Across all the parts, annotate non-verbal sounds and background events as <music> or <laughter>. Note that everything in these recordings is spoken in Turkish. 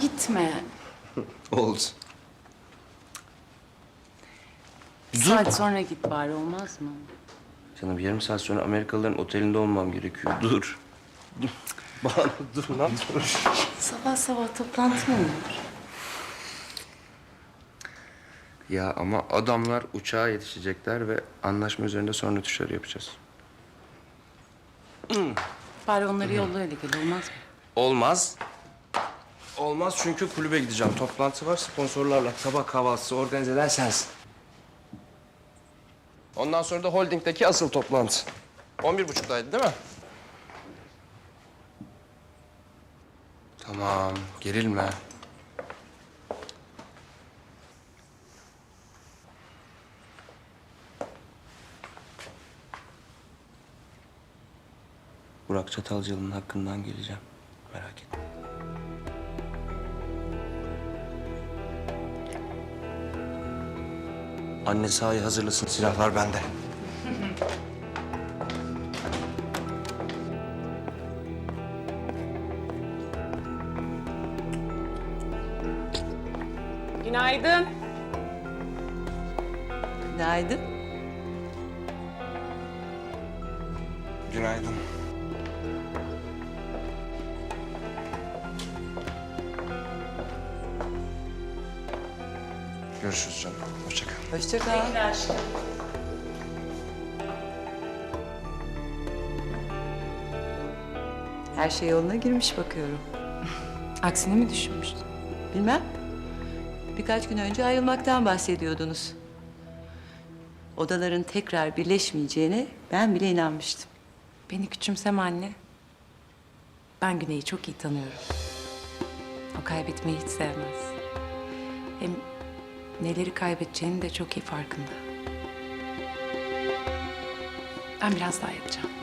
gitme. <laughs> Oldu. Bir saat sonra git bari olmaz mı? Canım yarım saat sonra Amerikalıların otelinde olmam gerekiyor. Dur. Dur. <laughs> Banu dur lan dur. Sabah sabah toplantı mı olur? Ya ama adamlar uçağa yetişecekler ve anlaşma üzerinde sonra tuşları yapacağız. Bari onları yolla öyle gel olmaz mı? Olmaz. Olmaz çünkü kulübe gideceğim. Toplantı var sponsorlarla. Sabah kahvaltısı organize eden sensin. Ondan sonra da holdingdeki asıl toplantı. 11.30'daydı değil mi? Tamam, gerilme. Burak Çatalcalı'nın hakkından geleceğim. Merak etme. Anne sahayı hazırlasın. Silahlar bende. Günaydın. Günaydın. Günaydın. Görüşürüz canım. Hoşça kal. Hoşça kal. Her şey yoluna girmiş bakıyorum. <laughs> Aksine mi düşünmüştün? Bilmem. Birkaç gün önce ayrılmaktan bahsediyordunuz. Odaların tekrar birleşmeyeceğine ben bile inanmıştım. Beni küçümseme anne. Ben Güney'i çok iyi tanıyorum. O kaybetmeyi hiç sevmez. Hem neleri kaybedeceğini de çok iyi farkında. Ben biraz daha yapacağım.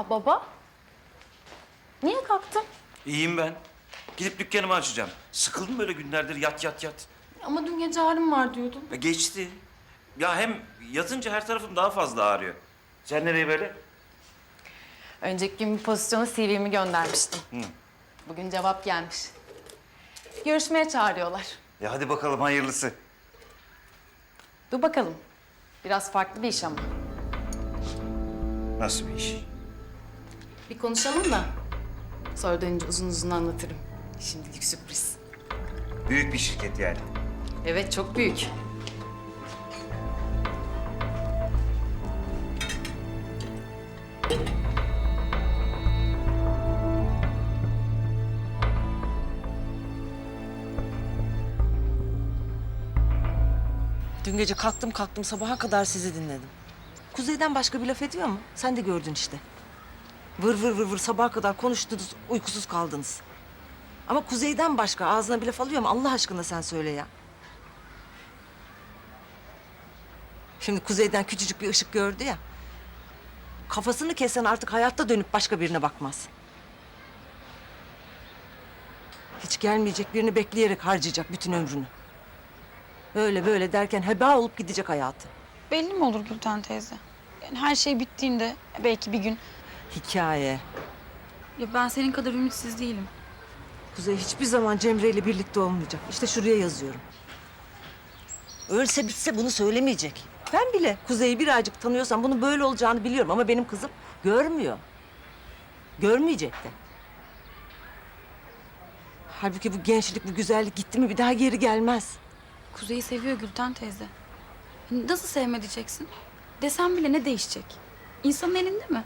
Aa baba. Niye kalktın? İyiyim ben. Gidip dükkanımı açacağım. Sıkıldım böyle günlerdir yat yat yat. Ama dün gece ağrım var diyordun. Ya geçti. Ya hem yatınca her tarafım daha fazla ağrıyor. Sen nereye böyle? Önceki gün bir pozisyona CV'mi göndermiştim. Bugün cevap gelmiş. Görüşmeye çağırıyorlar. Ya hadi bakalım hayırlısı. Dur bakalım. Biraz farklı bir iş ama. Nasıl bir iş? Bir konuşalım da. Sonra dönünce uzun uzun anlatırım. Şimdilik sürpriz. Büyük bir şirket yani. Evet çok büyük. Dün gece kalktım kalktım sabaha kadar sizi dinledim. Kuzey'den başka bir laf ediyor mu? Sen de gördün işte. Vır vır vır vır sabaha kadar konuştunuz, uykusuz kaldınız. Ama Kuzey'den başka ağzına bir laf alıyor mu? Allah aşkına sen söyle ya. Şimdi Kuzey'den küçücük bir ışık gördü ya. Kafasını kesen artık hayatta dönüp başka birine bakmaz. Hiç gelmeyecek birini bekleyerek harcayacak bütün ömrünü. Öyle böyle derken heba olup gidecek hayatı. Belli mi olur Gülten teyze? Yani her şey bittiğinde belki bir gün... Hikaye. Ya ben senin kadar ümitsiz değilim. Kuzey hiçbir zaman Cemre ile birlikte olmayacak. İşte şuraya yazıyorum. Ölse bitse bunu söylemeyecek. Ben bile Kuzey'i birazcık tanıyorsam bunun böyle olacağını biliyorum ama benim kızım görmüyor. Görmeyecek de. Halbuki bu gençlik, bu güzellik gitti mi bir daha geri gelmez. Kuzey'i seviyor Gülten teyze. Nasıl sevme diyeceksin? Desem bile ne değişecek? İnsanın elinde mi?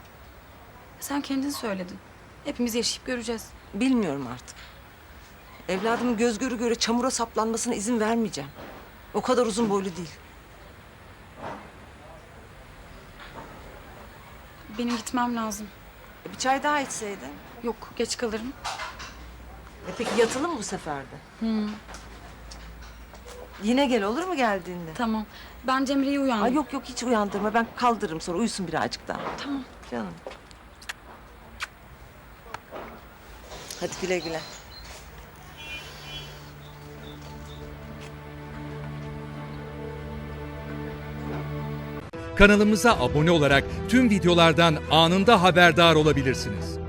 Sen kendin söyledin. Hepimiz yaşayıp göreceğiz. Bilmiyorum artık. Evladımın göz göre göre çamura saplanmasına izin vermeyeceğim. O kadar uzun boylu değil. Benim gitmem lazım. E, Bir çay daha içseydin. Yok, geç kalırım. E peki yatılı mı bu sefer de? Yine gel olur mu geldiğinde? Tamam. Ben Cemre'yi uyandım. Ay yok yok hiç uyandırma. Ben kaldırırım sonra uyusun birazcık daha. Tamam. Canım. Hadi güle güle. Kanalımıza abone olarak tüm videolardan anında haberdar olabilirsiniz.